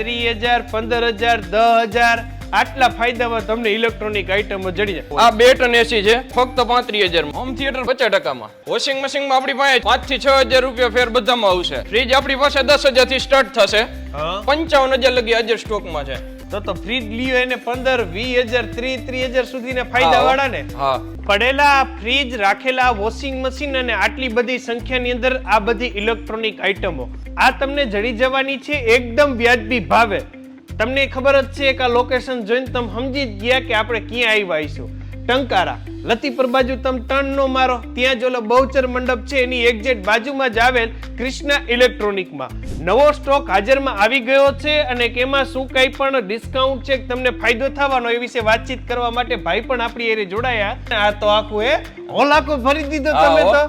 ત્રીસ હજાર પંદર હજાર દસ હજાર. આટલા ફાયદામાં તમને ઇલેક્ટ્રોનિક આઇટમો જડી જાય. આ બે ટન એસી છે ફક્ત પાંત્રીસ હજાર હોમ થિયેટર પચાસ ટકામાં. વોશિંગ મશીનમાં આપણી પાસે પાંચથી છ હજાર રૂપિયા ફેર બધામાં આવશે. ફ્રીજ આપણી પાસે દસ હજારથી સ્ટાર્ટ થશે પંચાવન હજાર લગી આજે સ્ટોકમાં છે. તો તો ફ્રીજ લ્યો એને પંદર વીસ હજાર ત્રીસ ત્રીસ હજાર સુધીના ફાયદા વાળા ને હા. પડેલા ફ્રીજ રાખેલા વોશિંગ મશીન અને આટલી બધી સંખ્યાની અંદર આ બધી ઇલેક્ટ્રોનિક આઇટમો આ તમને જડી જવાની છે એકદમ વ્યાજબી ભાવે. તમને ખબર જ છે કે આ લોકેશન જોઈને તમે સમજી જ ગયા કે આપણે ક્યાં આવ્યા આવીશું ટંકારા. લતીપર બાજુ તમે ટર્ન નો મારો. ત્યાં જો બહુચર મંડપ છે એની એક્ઝેક્ટ બાજુમાં જ આવેલ કૃષ્ણા ઇલેક્ટ્રોનિકમાં નવો સ્ટોક હાજરમાં આવી ગયો છે અને કેમાં શું કંઈ પણ ડિસ્કાઉન્ટ છે તમને ફાયદો થવાનો એ વિશે વાતચીત કરવા માટે ભાઈ પણ આપણી એરે જોડાયા. આ તો આખું એ હોલાકો ભરી દીધો તમે તો.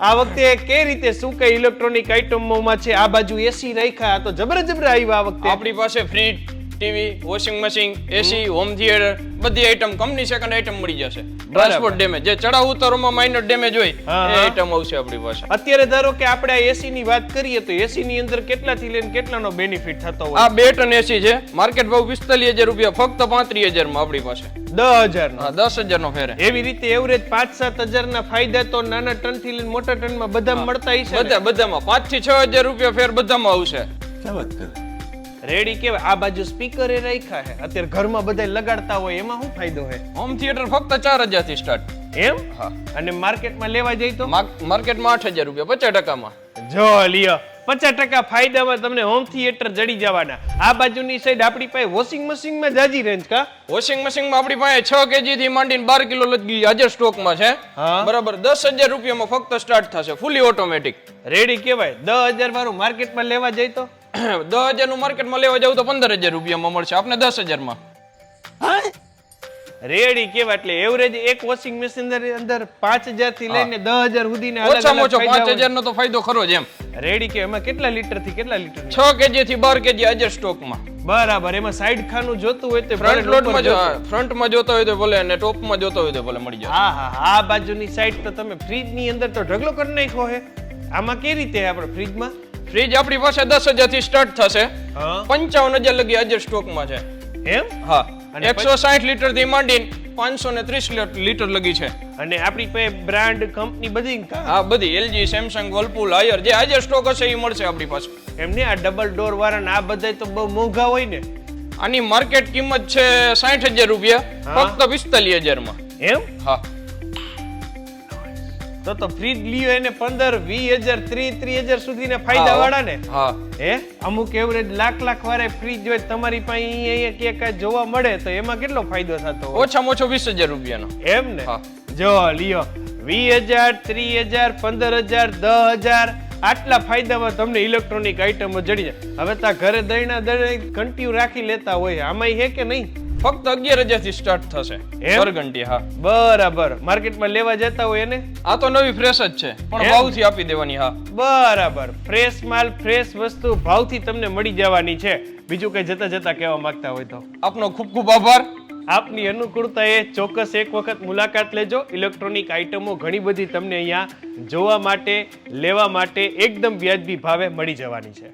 આ વખતે કે રીતે શું કઈ ઇલેક્ટ્રોનિક આઇટમોમાં છે? આ બાજુ એસી રાખ્યા તો જબર જબર આવ્યા આ વખતે. આપણી પાસે fridge TV washing machine AC home. Theatre બધી આઈટમ કંપની સેકન્ડ આઈટમ મળી જશે. ટ્રાન્સપોર્ટ ડેમેજ જે ચડાવ ઉતારોમાં માઇનર ડેમેજ હોય એ આઈટમ આવશે આપણી પાસે. અત્યારે ધારો કે આપણે આ એસી ની વાત કરીએ તો એસી ની અંદર કેટલાથી લઈને કેટલાનો બેનિફિટ થતો હોય? આ બે ટન એસી છે. માર્કેટ ભાવ પિસ્તાલીસ હજાર રૂપિયા ફક્ત પાંત્રીસ હજારમાં આપણી પાસે. દસ હજાર નો દસ હજાર નો ફેરે. એવી રીતે એવરેજ પાંચ સાત હજાર ના ફાયદા તો નાના ટનથી લઈને મોટા ટનમાં બધા મળતા હશે બધા બધામાં. પાંચથી છ હજાર રૂપિયા ફેર બધામાં આવશે. ક્યાં રેડી કેવાય આ બાજુ સ્પીકર એ રાખ્યા છે. અત્યારે ઘરમાં બધા લગાડતા હોય એમાં શું ફાયદો છે? હોમ થિયેટર ફક્ત ચાર હજારથી સ્ટાર્ટ એમ? હા. અને માર્કેટમાં લેવા જઈ તો? માર્કેટમાં આઠ હજાર રૂપિયા પચાસ ટકામાં. જો લિયો. પચાસ ટકા ફાયદામાં તમને હોમ થિયેટર જડી જવાના. આ બાજુની સાઈડ આપણી પાસે વોશિંગ મશીનમાં જાજી રેન્જ કા? વોશિંગ મશીનમાં આપણી પાસે છ કેજી થી માંડીને બાર કિલો લગી હાજર સ્ટોકમાં છે. બરાબર. દસ હજાર રૂપિયામાં ફક્ત સ્ટાર્ટ થશે ફૂલી ઓટોમેટિક રેડી કેવાય દસ હજાર વાળું માર્કેટમાં લેવા જાય તો? દસ હજારનું માર્કેટમાં લેવા જાવ તો પંદર હજાર રૂપિયામાં મળશે. આપને દસ હજારમાં. રેડી કેવા એટલે એવરેજ એક વોશિંગ મશીન અંદર પાંચ હજારથી લઈને દસ હજાર અલગ ઓછામાં ઓછો પાંચ હજાર નો તો ફાયદો ખરો જ એમ. રેડી કે એમાં કેટલા લીટરથી કેટલા લીટર છ કેજી થી બાર કેજી હાજર સ્ટોકમાં. બરાબર. એમાં સાઈડ ખાનું જોતું હોય તો ફ્રન્ટ જો ફ્રન્ટમાં જોતો હોય તો ભલે અને ટોપમાં જોતો હોય તો ભલે મળી જાય. હા હા હા. આ બાજુની સાઈડ તો તમે ફ્રીજની અંદર તો ઢગલો કરી નાખ્યો હે. આમાં કઈ રીતે આપણે ફ્રીજમાં ફ્રીજ આપણી પાસે દસ હજારથી સ્ટાર્ટ થશે પંચાવન હજાર લગી હાજર સ્ટોકમાં છે. એમ? હા. અને એકસો સાઠ લીટરથી માંડીને પાંચસો ને ત્રીસ લીટર લગી છે. અને આપણી પાસે બ્રાન્ડ કંપની બધી હા બધી. એલજી સેમસંગ વર્લપુલ હાયર જે હાજર સ્ટોક હશે એ મળશે આપણી પાસે. એમને આ ડબલ ડોર વાળા ને આ બધા તો બહુ મોંઘા હોય ને. આની માર્કેટ કિંમત છે સાઠ હજાર રૂપિયા. ફક્ત પિસ્તાલીસ હજારમાં એમ? હા. તો તો ફ્રીજ લ્યો એને પંદર વીસ હજાર ત્રીસ ત્રીસ હજાર સુધીના ફાયદા વાળા ને હા. હે? અમુક એવરેજ લાખ લાખ વાળા ફ્રીજ હોય તમારી પાસે અહીંયા ક્યાંક જોવા મળે તો એમાં કેટલો ફાયદો થતો ઓછામાં ઓછો વીસ હજાર રૂપિયાનો. એમ ને. જો લ્યો વીસ હજાર ત્રીસ હજાર પંદર હજાર દસ હજાર આટલા ફાયદામાં તમને ઇલેક્ટ્રોનિક આઇટમો જડી જાય. હવે તા ઘરે દઈના દરે કન્ટિન્યુ રાખી લેતા હોય. આમાં હે કે નહીં? ફક્ત અગિયાર હજારથી સ્ટાર્ટ થશે બરગંડી હા. બરાબર. માર્કેટમાં લેવા જતા હોય એને? આ તો નવી ફ્રેશ જ છે પણ ભાવથી આપી દેવાની હા. બરાબર. ફ્રેશ માલ ફ્રેશ વસ્તુ ભાવથી તમને મળી જવાની છે. બીજું કઈ જતા જતા કહેવા માંગતા હોય તો? આપનો ખૂબ ખૂબ આભાર. આપની અનુકૂળતા એ ચોક્કસ એક વખત મુલાકાત લેજો. ઇલેક્ટ્રોનિક આઇટમો ઘણી બધી તમને અહીંયા જોવા માટે લેવા માટે એકદમ વ્યાજબી ભાવે મળી જવાની છે.